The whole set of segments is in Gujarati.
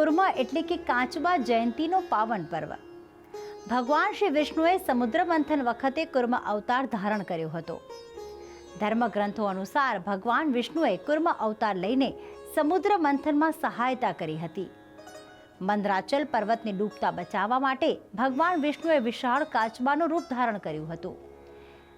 કુર્મ એટલે કે કાંચબા જયંતીનો પાવન પર્વ. ભગવાન શ્રી વિષ્ણુએ સમુદ્ર મંથન વખતે કુર્મ અવતાર ધારણ કર્યો હતો. ધર્મગ્રંથો અનુસાર ભગવાન વિષ્ણુએ કુર્મ અવતાર લઈને સમુદ્ર મંથનમાં સહાયતા કરી હતી. મંદરાચલ પર્વતને ડૂબતા બચાવવા માટે ભગવાન વિષ્ણુએ વિશાળ કાચબાનું રૂપ ધારણ કર્યું હતું.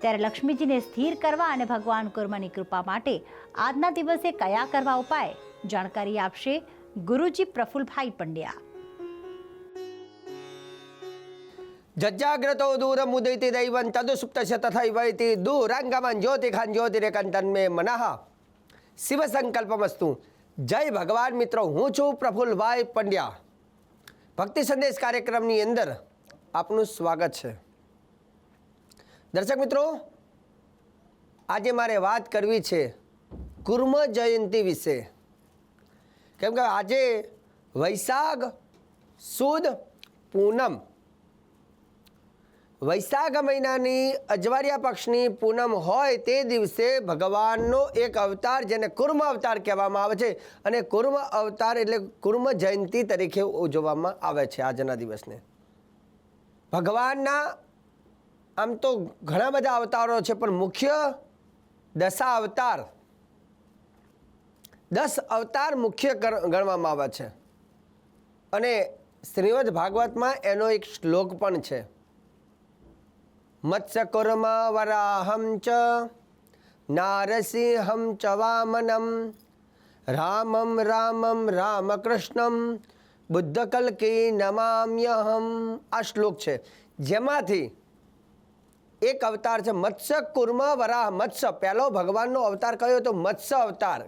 ત્યારે લક્ષ્મીજીને સ્થિર કરવા અને ભગવાન કુર્મની કૃપા માટે આજના દિવસે કયા કરવા ઉપાય? જાણકારી આપશે ગુરુજી પ્રફુલભાઈ પંડ્યા. જજ્જાગ્રતો દૂરમુદૈતિ દૈવં તદુસુપ્તસ્ય તથૈવૈતિ દૂરાંગમં જ્યોતિખાન જ્યોતિરેકંતન્મે મનઃ. શિવ સંકલ્પમસ્તુ જય ભગવાન મિત્રો, હું છું પ્રફુલભાઈ પંડ્યા. ભક્તિ સંદેશ કાર્યક્રમની અંદર આપનું સ્વાગત છે. દર્શક મિત્રો, આજે મારે વાત કરવી છે કુર્મ જયંતિ વિશે. કેમ કે આજે વૈશાખ સુદ પૂનમ. વૈશાખ મહિનાની અજવાળિયા પક્ષની પૂનમ હોય તે દિવસે ભગવાનનો એક અવતાર જેને કુર્મ અવતાર કહેવામાં આવે છે અને કુર્મ અવતાર એટલે કુર્મ જયંતિ તરીકે ઉજવવામાં આવે છે આજના દિવસને. ભગવાનના આમ તો ઘણા બધા અવતારો છે પણ મુખ્ય દશા અવતાર દસ અવતાર મુખ્ય ગણ- ગણવામાં આવે છે. અને શ્રીમદ ભાગવતમાં એનો એક શ્લોક પણ છે. મત્સ્યકુર્મ વરાહમ ચ, નારસિંહમ ચ વામનમ, રામમ રામમ રામકૃષ્ણમ, બુદ્ધકલ્કી નમામ્યહમ. આ શ્લોક છે. જેમાંથી એક અવતાર છે મત્સ્ય કુર્મ વરાહ મત્સ્ય. પહેલો ભગવાનનો અવતાર કયો તો મત્સ્ય અવતાર.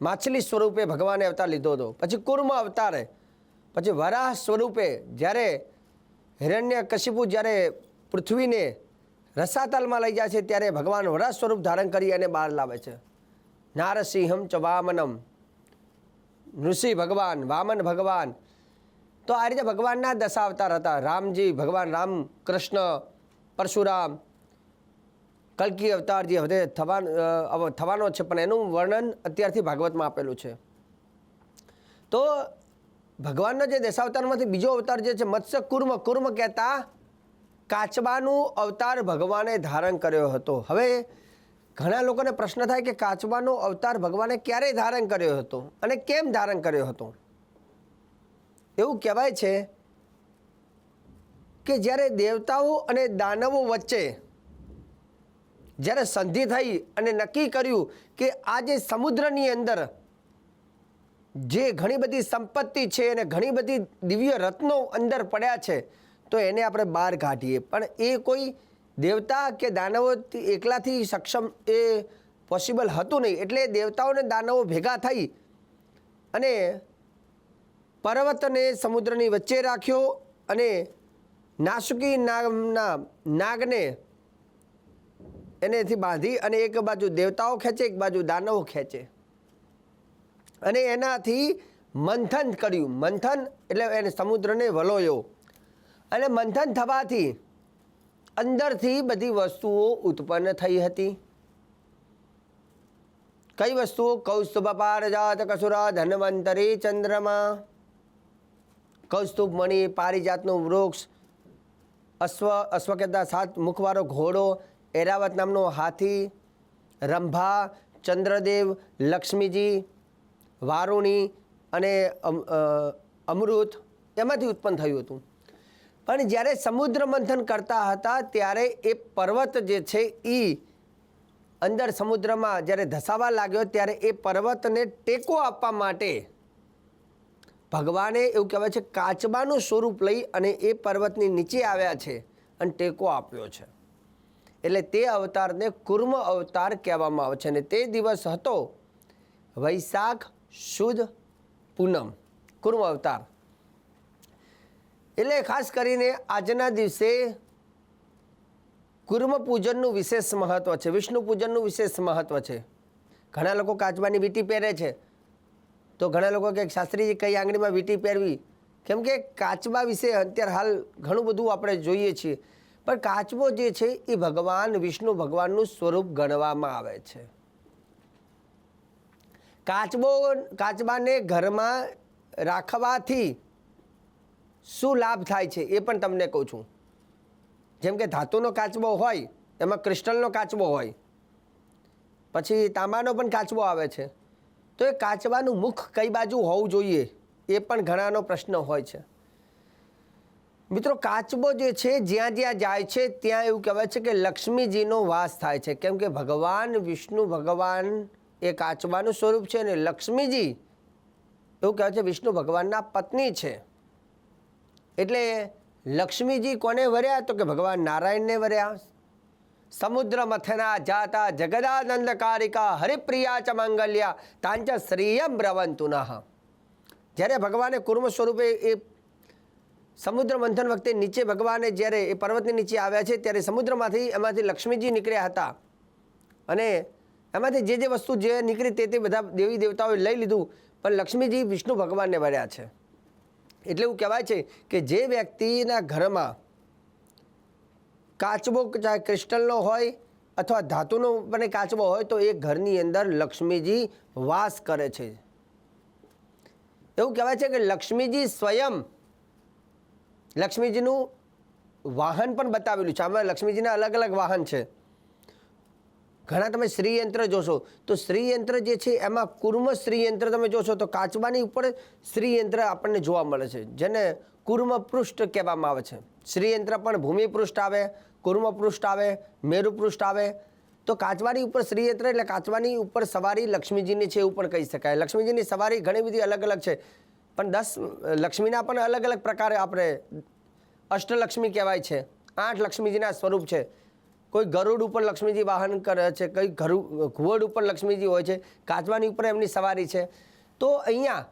માછલી સ્વરૂપે ભગવાને અવતાર લીધો હતો. પછી કુર્મ અવતારે પછી વરાહ સ્વરૂપે જ્યારે હિરણ્ય કશિપુ જ્યારે પૃથ્વીને રસાતલમાં લઈ જાય છે, ત્યારે ભગવાન વરાહ સ્વરૂપ ધારણ કરી અને બહાર લાવે છે. નારસિંહમ ચ વામનમ. નૃષિ ભગવાન, વામન ભગવાન. તો આ રીતે ભગવાનના દશાવતાર હતા. રામજી ભગવાન રામ કૃષ્ણ પરશુરામ કલ્કી અવતાર જે હવે થવા થવાનો છે, પણ એનું વર્ણન અત્યારથી ભાગવતમાં આપેલું છે. તો ભગવાનનો જે દશાવતારમાંથી બીજો અવતાર જે છે, મત્સ્ય કુર્મ કુર્મ કહેતા કાચબાનું અવતાર ભગવાને ધારણ કર્યો હતો. હવે ઘણા લોકોને પ્રશ્ન થાય કે કાચબાનો અવતાર ભગવાને ક્યારે ધારણ કર્યો હતો અને કેમ ધારણ કર્યો હતો? એવું કહેવાય છે કે જ્યારે દેવતાઓ અને દાનવો વચ્ચે જ્યારે સંધિ થઈ અને નક્કી કર્યું કે આ જે સમુદ્રની અંદર જે ઘણી બધી સંપત્તિ છે અને ઘણી બધી દિવ્ય રત્નો અંદર પડ્યા છે, તો એને આપણે બહાર કાઢીએ. પણ એ કોઈ દેવતા કે દાનવો એકલાથી સક્ષમ એ પોસિબલ હતું નહીં. એટલે દેવતાઓ અને દાનવો ભેગા થઈ અને પર્વતને સમુદ્રની વચ્ચે રાખ્યો અને નાસુકી નામના નાગને એનેથી બાંધી અને એક બાજુ દેવતાઓ ખેંચે, એક બાજુ દાનવો ખેંચે. અને એનાથી મંથન કર્યું. મંથન એટલે એને સમુદ્રને વલોયો. અને મંથન થવાથી અંદરથી બધી વસ્તુઓ ઉત્પન્ન થઈ હતી. કઈ વસ્તુઓ? કૌસ્તુભ પારજાત કસુરા ધનવંતરી ચંદ્રમા. કૌસ્તુભ મણી પારિજાતનું વૃક્ષ, અશ્વ અશ્વ કહેતા સાત મુખવાળો ઘોડો એરાવત નામનો હાથી, રંભા, ચંદ્રદેવ, લક્ષ્મીજી, વારુણી અને અમૃત એમાંથી ઉત્પન્ન થયું હતું. પણ જ્યારે સમુદ્ર મંથન કરતા હતા ત્યારે એ પર્વત જે છે એ અંદર સમુદ્રમાં જ્યારે ધસાવા લાગ્યો ત્યારે એ પર્વતને ટેકો આપવા માટે ભગવાને એવું કહેવાય છે, કાચબાનું સ્વરૂપ લઈ અને એ પર્વતની નીચે આવ્યા છે અને ટેકો આપ્યો છે. એટલે તે અવતારને કુર્મ અવતાર કહેવામાં આવે છે અને તે દિવસ હતો વૈશાખ સુદ પૂનમ, કુર્મ અવતાર. એટલે ખાસ કરીને આજના દિવસે કુર્મ પૂજનનું વિશેષ મહત્ત્વ છે, વિષ્ણુ પૂજનનું વિશેષ મહત્વ છે. ઘણા લોકો કાચબાની વીંટી પહેરે છે. તો ઘણા લોકો કે શાસ્ત્રીજી કઈ આંગળીમાં વીંટી પહેરવી? કેમ કે કાચબા વિશે અત્યારે હાલ ઘણું બધું આપણે જોઈએ છીએ. પણ કાચબો જે છે એ ભગવાન, વિષ્ણુ ભગવાનનું સ્વરૂપ ગણવામાં આવે છે. કાચબો, કાચબાને ઘરમાં રાખવાથી શું લાભ થાય છે એ પણ તમને કહું છું. જેમ કે ધાતુનો કાચબો હોય, એમાં ક્રિસ્ટલનો કાચબો હોય, પછી તાંબાનો પણ કાચબો આવે છે. તો એ કાચબાનું મુખ કઈ બાજુ હોવું જોઈએ એ પણ ઘણાનો પ્રશ્ન હોય છે. મિત્રો, કાચબો જે છે, જ્યાં જ્યાં જાય છે, ત્યાં એવું કહેવાય છે કે લક્ષ્મીજીનો વાસ થાય છે. કેમ કે ભગવાન, વિષ્ણુ ભગવાન એ કાચબાનું સ્વરૂપ છે અને લક્ષ્મીજી, એવું કહેવાય છે, વિષ્ણુ ભગવાનના પત્ની છે. એટલે લક્ષ્મીજી કોને વર્યા? તો કે ભગવાન નારાયણને વર્યા. સમુદ્ર મથના જાતા જગદાનંદ કારિકા હરિપ્રિયા ચ મંગલ્યા. તાંચ શ્રીયમ બ્રવંતુ નઃ જ્યારે ભગવાને કુર્મ સ્વરૂપે એ સમુદ્ર મંથન વખતે નીચે ભગવાને જ્યારે એ પર્વતની નીચે આવ્યા છે, ત્યારે સમુદ્રમાંથી એમાંથી લક્ષ્મીજી નીકળ્યા હતા. અને એમાંથી જે જે વસ્તુ જે નીકળી તે તે બધા દેવી દેવતાઓએ લઈ લીધું, પણ લક્ષ્મીજી વિષ્ણુ ભગવાનને મળ્યા છે. એટલે એવું કહેવાય છે કે જે વ્યક્તિના ઘરમાં કાચબો ચાહે ક્રિસ્ટલનો હોય અથવા ધાતુનો પણ કાચબો હોય, તો એ ઘરની અંદર લક્ષ્મીજી વાસ કરે છે. એવું કહેવાય છે કે લક્ષ્મીજી સ્વયં લક્ષ્મીજીનું વાહન પણ બતાવેલું છે. આમાં લક્ષ્મીજીના અલગ અલગ વાહન છે. ઘણા તમે શ્રીયંત્ર જોશો, તો શ્રીયંત્ર જે છે, એમાં કુર્મ શ્રીયંત્ર તમે જોશો, તો કાચબાની ઉપર શ્રીયંત્ર આપણને જોવા મળે છે, જેને કુર્મ પૃષ્ઠ કહેવામાં આવે છે. શ્રીયંત્ર પણ ભૂમિ પૃષ્ઠ આવે કુર્મ પૃષ્ઠ આવે મેરુ પૃષ્ઠ આવે. તો કાચબાની ઉપર શ્રીયંત્ર એટલે કાચબાની ઉપર સવારી લક્ષ્મીજીની છે એવું પણ કહી શકાય. લક્ષ્મીજીની સવારી ઘણી બધી અલગ અલગ છે. પણ દસ લક્ષ્મીના પણ અલગ અલગ પ્રકારે આપણે અષ્ટલક્ષ્મી કહેવાય છે. આઠ લક્ષ્મીજીના સ્વરૂપ છે. કોઈ ગરુડ ઉપર લક્ષ્મીજી વાહન કરે છે, કઈ ઘરુ, ઘુવડ ઉપર લક્ષ્મીજી હોય છે, કાચબાની ઉપર એમની સવારી છે. તો અહીંયા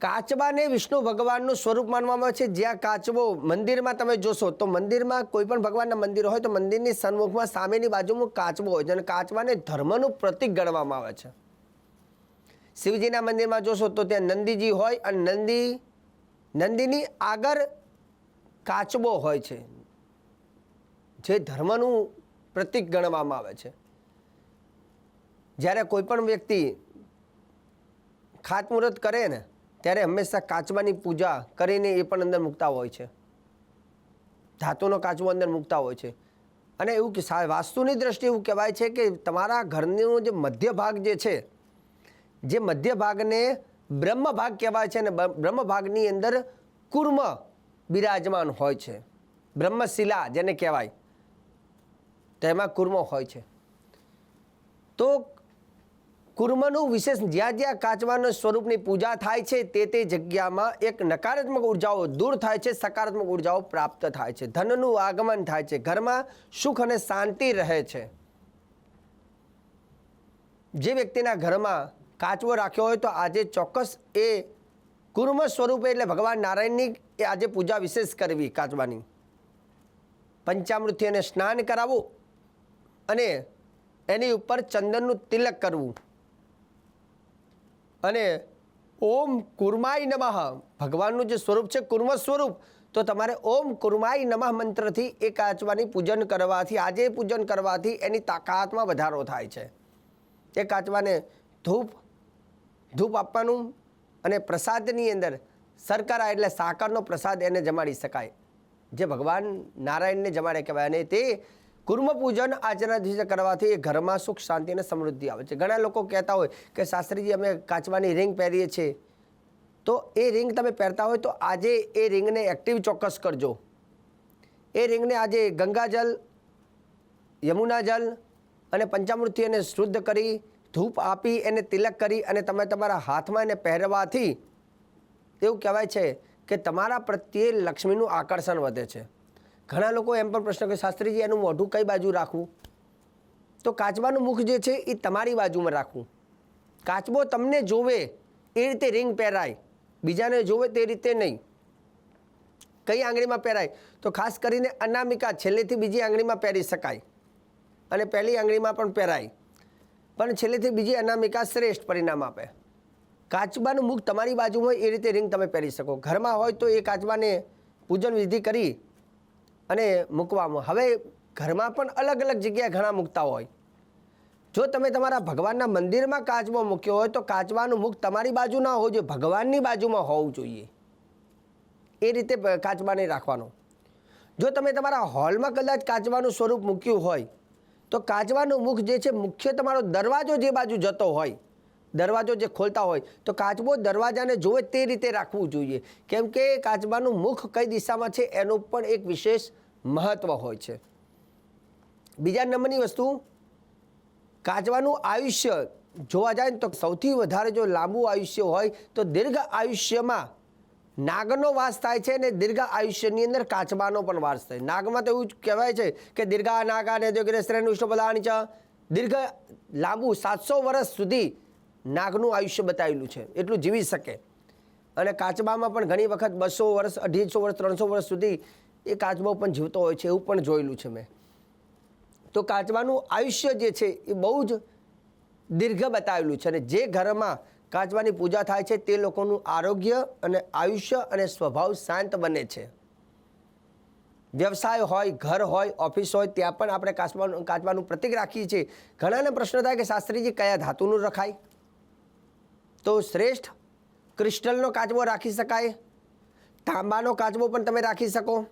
કાચબાને વિષ્ણુ ભગવાનનું સ્વરૂપ માનવામાં આવે છે. જ્યાં કાચબો મંદિરમાં તમે જોશો તો મંદિરમાં કોઈ પણ ભગવાનના મંદિર હોય તો મંદિરની સન્મુખમાં સામેની બાજુમાં કાચબો હોય છે અને કાચબાને ધર્મનું પ્રતીક ગણવામાં આવે છે. શિવજીના મંદિરમાં જોશો તો ત્યાં નંદીજી હોય અને નંદી, નંદીની આગળ કાચબો હોય છે, જે ધર્મનું પ્રતીક ગણવામાં આવે છે. જ્યારે કોઈ પણ વ્યક્તિ ખાતમુહૂર્ત કરે ને, ત્યારે હંમેશા કાચબાની પૂજા કરીને એ પણ અંદર મૂકતા હોય છે. ધાતુનો કાચબો અંદર મૂકતા હોય છે. અને એવું વાસ્તુની દ્રષ્ટિએ એવું કહેવાય છે કે તમારા ઘરનો જે મધ્ય ભાગ જે છે જે મધ્ય ભાગને બ્રહ્મ ભાગ કહેવાય છે અને બ્રહ્મ ભાગની અંદર કુર્મ બિરાજમાન હોય છે. બ્રહ્મશિલા જેને કહેવાય. તેમાં કુર્મ હોય છે. તો કુર્મનું વિશેષ જ્યાં જ્યાં કાચવાના સ્વરૂપની પૂજા થાય છે તે તે જગ્યામાં એક નકારાત્મક ઉર્જાઓ દૂર થાય છે, સકારાત્મક ઉર્જાઓ પ્રાપ્ત થાય છે. ધનનું આગમન થાય છે. ઘરમાં સુખ અને શાંતિ રહે છે. જે વ્યક્તિના ઘરમાં કાચબો રાખ્યો હોય તો આજે ચોક્કસ એ કુર્મ સ્વરૂપે એટલે ભગવાન નારાયણની એ આજે પૂજા વિશેષ કરવી કાચવાની પંચામૃતિ અને સ્નાન કરાવવું અને એની ઉપર ચંદનનું તિલક કરવું. અને ઓમ કુર્માય નમઃ. ભગવાનનું જે સ્વરૂપ છે કુર્મ સ્વરૂપ, તો તમારે ઓમ કુર્માય નમઃ મંત્રથી એ કાચવાની પૂજન કરવાથી, આજે પૂજન કરવાથી એની તાકાતમાં વધારો થાય છે. એ કાચવાને ધૂપ ધૂપ આપવાનું અને પ્રસાદની અંદર સરકારા એટલે સાકરનો પ્રસાદ એને જમાડી શકાય. જે ભગવાન નારાયણને જમાડે કહેવાય અને તે કુર્મ પૂજન આજના દિવસે કરવાથી ઘરમાં સુખ, શાંતિ અને સમૃદ્ધિ આવે છે. ઘણા લોકો કહેતા હોય કે શાસ્ત્રીજી, અમે કાચવાની રિંગ પહેરીએ છીએ. તો એ રિંગ તમે પહેરતા હોય તો આજે એ રિંગને એક્ટિવ ચોક્કસ કરજો. એ રિંગને આજે ગંગાજલ યમુના જલ અને પંચામૃતિ અને શુદ્ધ કરી ધૂપ આપી એને તિલક કરી અને તમે તમારા હાથમાં એને પહેરવાથી એવું કહેવાય છે કે તમારા પ્રત્યે લક્ષ્મીનું આકર્ષણ વધે છે. ઘણા લોકો એમ પણ પ્રશ્ન કે શાસ્ત્રીજી, એનું મોઢું કઈ બાજુ રાખવું? તો કાચબાનું મુખ જે છે એ તમારી બાજુમાં રાખવું. કાચબો તમને જોવે એ રીતે રિંગ પહેરાય, બીજાને જોવે તે રીતે નહીં. કઈ આંગળીમાં પહેરાય? તો ખાસ કરીને અનામિકા છેલ્લેથી બીજી આંગળીમાં પહેરી શકાય અને પહેલી આંગળીમાં પણ પહેરાય. પણ છેલ્લેથી બીજી અનામિકા શ્રેષ્ઠ પરિણામ આપે. કાચબાનું મુખ તમારી બાજુમાં હોય એ રીતે રિંગ તમે પહેરી શકો. ઘરમાં હોય તો એ કાચબાને પૂજન વિધિ કરી અને મૂકવામાં. હવે ઘરમાં પણ અલગ અલગ જગ્યાએ ઘણા મૂકતા હોય. જો તમે તમારા ભગવાનના મંદિરમાં કાચબો મૂક્યો હોય તો કાચબાનું મુખ તમારી બાજુ ના હોવું જોઈએ, ભગવાનની બાજુમાં હોવું જોઈએ. એ રીતે કાચબાને રાખવાનો. જો તમે તમારા હોલમાં કદાચ કાચબાનું સ્વરૂપ મૂક્યું હોય તો કાચબાનું મુખ જે છે, મુખ્ય તમારો દરવાજો જે બાજુ જતો હોય, દરવાજો જે ખોલતા હોય, તો કાચબો દરવાજાને જોવે તે રીતે રાખવું જોઈએ. કેમ કે કાચબાનું મુખ કઈ દિશામાં છે, એનું પણ એક વિશેષ મહત્વ હોય છે. બીજા નંબરની વસ્તુ કાચવાનું આયુષ્ય જોવા જાય ને તો સૌથી વધારે જો લાંબુ આયુષ્ય હોય, તો દીર્ઘ આયુષ્યમાં નાગનો વાસ થાય છે અને દીર્ઘ આયુષ્યની અંદર કાચબાનો પણ વાસ થાય. નાગમાં તો એવું કહેવાય છે કે દીર્ઘા નાગા ને શ્રેણ વિષ્ણુ પદાની છે દીર્ઘ લાંબુ સાતસો વર્ષ સુધી નાગનું આયુષ્ય બતાવેલું છે. એટલું જીવી શકે. અને કાચબામાં પણ ઘણી વખત બસો વર્ષ, અઢીસો વર્ષ, ત્રણસો વર્ષ સુધી એ કાચબો પણ જીવતો હોય છે એવું પણ જોયેલું છે મેં. તો કાચબાનું આયુષ્ય જે છે એ બહુ જ દીર્ઘ બતાવેલું છે અને જે ઘરમાં કાચબાની પૂજા થાય છે તે લોકોનું આરોગ્ય અને આયુષ્ય અને સ્વભાવ શાંત બને છે. વ્યવસાય હોય, ઘર હોય, ઓફિસ હોય, ત્યાં પણ આપણે કાચબાનું કાચબાનું પ્રતિક રાખીએ છીએ. ઘણાને પ્રશ્ન થાય કે શાસ્ત્રીજી કયા ધાતુનું રખાય? તો શ્રેષ્ઠ ક્રિસ્ટલનો કાચબો રાખી શકાય. તાંબાનો કાચબો પણ તમે રાખી શકો.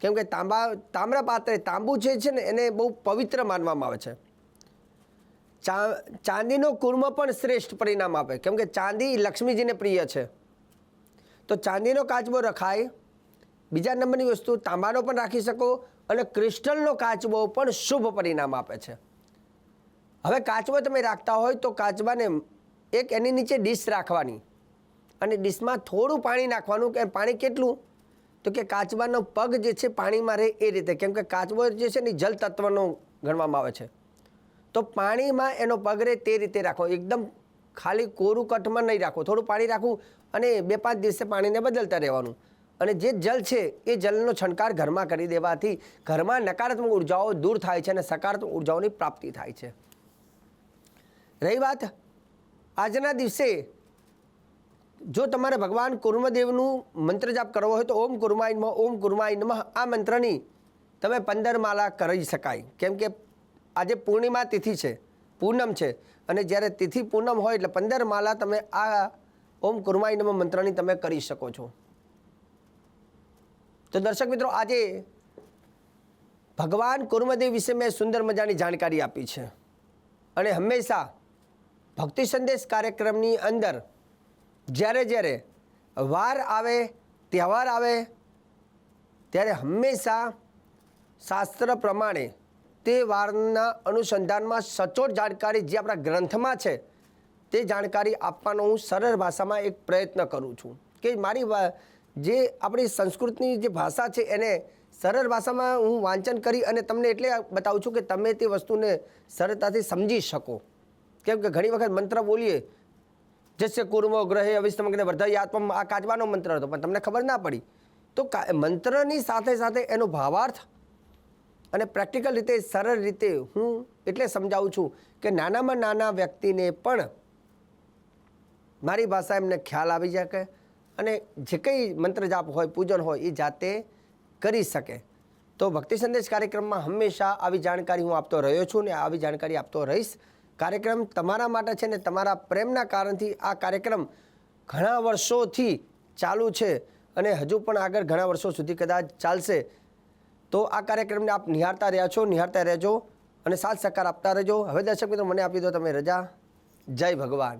કેમ કે તાંબા તામ્ર પાત્ર તાંબુ જે છે ને એને બહુ પવિત્ર માનવામાં આવે છે. ચા ચાંદીનો કુર્મ પણ શ્રેષ્ઠ પરિણામ આપે. કેમ કે ચાંદી લક્ષ્મીજીને પ્રિય છે. તો ચાંદીનો કાચબો રખાય, બીજા નંબરની વસ્તુ તાંબાનો પણ રાખી શકો અને ક્રિસ્ટલનો કાચબો પણ શુભ પરિણામ આપે છે. હવે કાચબો તમે રાખતા હોય તો કાચબાને એક એની નીચે ડીશ રાખવાની અને ડીશમાં થોડું પાણી નાખવાનું કે પાણી કેટલું? તો કે કાચબાનો પગ જે છે પાણીમાં રહે એ રીતે. કેમ કે કાચબો જે છે ને જલ તત્વનો ગણવામાં આવે છે. તો પાણીમાં એનો પગરે તે રીતે રાખો. એકદમ ખાલી કોરું કટમાં નહીં રાખો. થોડું પાણી રાખવું અને બે પાંચ દિવસે પાણીને બદલતા રહેવાનું. અને જે જલ છે, એ જલનો છંટકાર ઘરમાં કરી દેવાથી ઘરમાં નકારાત્મક ઉર્જાઓ દૂર થાય છે અને સકારાત્મક ઉર્જાઓની પ્રાપ્તિ થાય છે. રહી વાત? આજના દિવસે જો તમારે ભગવાન કુર્મદેવનું મંત્ર જાપ કરવો હોય તો ઓમ કુર્માય ઓમ કુર્માય આ મંત્રની તમે પંદર માલા કરી શકાય. કેમ કે આજે પૂર્ણિમા તિથિ છે, પૂનમ છે. અને જ્યારે તિથિ પૂનમ હોય એટલે પંદર માલા તમે આ ઓમ કુર્માય નમ મંત્રની તમે કરી શકો છો. તો દર્શક મિત્રો, આજે ભગવાન કુર્મદેવ વિશે મેં સુંદર મજાની જાણકારી આપી છે. અને હંમેશા ભક્તિ સંદેશ કાર્યક્રમની અંદર જ્યારે જ્યારે વાર આવે, તહેવાર આવે, ત્યારે હંમેશા શાસ્ત્ર પ્રમાણે તે વારના અનુસંધાનમાં સચોટ જાણકારી જે આપણા ગ્રંથમાં છે, તે જાણકારી આપવાનો હું સરળ ભાષામાં એક પ્રયત્ન કરું છું. કે મારી જે આપણી સંસ્કૃતની જે ભાષા છે, એને સરળ ભાષામાં હું વાંચન કરી અને તમને એટલે બતાવું છું કે તમે તે વસ્તુને સરળતાથી સમજી શકો. કેમ કે ઘણી વખત મંત્ર બોલીએ, જસ્ય કુર્મો ગ્રહે વધારે આત્મા આ કાચવાનો મંત્ર હતો, પણ તમને ખબર ના પડી. તો મંત્રની સાથે સાથે એનો ભાવાર્થ અને પ્રેક્ટિકલ રીતે, સરળ રીતે હું એટલે સમજાવું છું કે નાનામાં નાના વ્યક્તિને પણ મારી ભાષા એમને ખ્યાલ આવી શકે અને જે કંઈ મંત્ર જાપ હોય, પૂજન હોય, એ જાતે કરી શકે. તો ભક્તિ સંદેશ કાર્યક્રમમાં હંમેશા આવી જાણકારી હું આપતો રહ્યો છું ને આવી જાણકારી આપતો રહીશ. કાર્યક્રમ તમારા માટે છે ને તમારા પ્રેમના કારણથી આ કાર્યક્રમ ઘણા વર્ષોથી ચાલુ છે અને હજુ પણ આગળ ઘણા વર્ષો સુધી કદાચ ચાલશે. તો આ કાર્યક્રમને આપ નિહાળતા રહ્યા છો, નિહાળતા રહેજો અને સાથ સહકાર આપતા રહેજો. હવે દર્શક મિત્રો, મને આપી દો તમે રજા. જય ભગવાન.